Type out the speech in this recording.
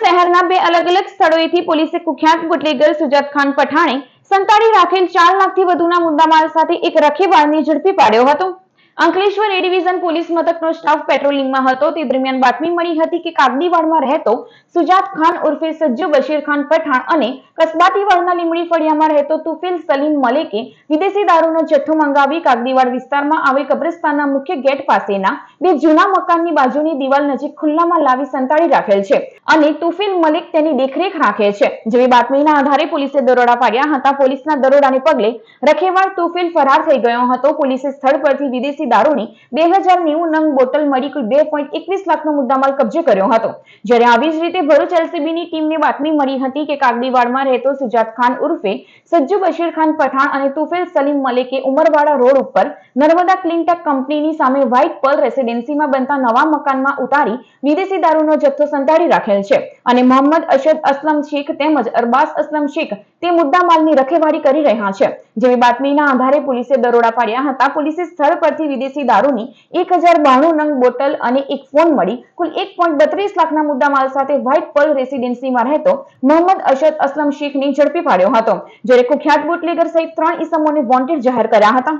શહેરના બે અલગ અલગ સ્થળોએથી પોલીસે કુખ્યાત બુટલેગર સુજાત ખાન પઠાણે સંતાડી રાખેલ ચાર લાખથી વધુના મુદ્દામાલ સાથે એક રખેવાળને ઝડપી પાડ્યો હતો. અંકલેશ્વર એ ડિવિઝન પોલીસ મથકનો સ્ટાફ પેટ્રોલિંગમાં હતો. તે દરમિયાન બાતમી મળી હતી કે કાગડીવાડમાં રહેતો સુજાત ખાન ઉર્ફે સજ્જુ બશીર ખાન પઠાણ અને કસબાતીવાડના લીમડી ફળિયામાં રહેતો તુફિલ સલીમ મલેકે વિદેશી દારૂનો જથ્થો મંગાવી કાગડીવાડ વિસ્તારમાં આવેલ કબ્રસ્તાનના મુખ્ય ગેટ પાસેના બે જૂના મકાનની બાજુની દિવાલ નજીક ખુલ્લામાં લાવી સંતાડી રાખેલ છે. અને તુફિલ મલિક તેની દેખરેખ રાખે છે. જેવી બાતમીના આધારે પોલીસે દરોડા પાડ્યા હતા. પોલીસના દરોડાને પગલે રખેવાળ તુફિલ ફરાર થઈ ગયો હતો. પોલીસે સ્થળ પરથી વિદેશી દારૂની બે હજાર નંગ બોટલ મળી કુલ બે લાખનો મુદ્દામાલ કબજે કર્યો હતો. જ્યારે આવી જ રીતે ભરૂચ એલસીબીની ટીમને બાતમી મળી હતી કે કાગડીવાડમાં રહેતો સુજાત ખાન ઉર્ફે સજ્જુ બશીર ખાન પઠાણ અને તુફેલ સલીમ મલિકે ઉમરવાડા રોડ ઉપર નર્મદા ક્લિનટેક કંપનીની સામે વ્હાઇટ પર્લ રેસિડેન્સીમાં બનતા નવા મકાનમાં ઉતારી વિદેશી દારૂનો જથ્થો સંતાડી રાખેલ છે. અને મોહમ્મદ અશદ અસલમ શેખ તેમજ અરબાસ અસલમ શેખ તે મુદ્દામાલની રખેવાળી કરી રહ્યા છે. જેવી બાતમીના આધારે પોલીસે દરોડા પાડ્યા હતા. પોલીસે સ્થળ પરથી વિદેશી દારૂની એક નંગ બોટલ અને એક ફોન મળી. કુલ એક પોઈન્ટ બત્રીસ લાખના મુદ્દામાલ સાથે વ્હાઇટ પર્લ રેસિડેન્સીમાં રહેતો મોહમ્મદ અશદ અસલમ શેખને ઝડપી પાડ્યો હતો, જ્યારે કુખ્યાત બુટલેગર સહિત ત્રણ ઇસમોને વોન્ટેડ જાહેર કર્યા હતા.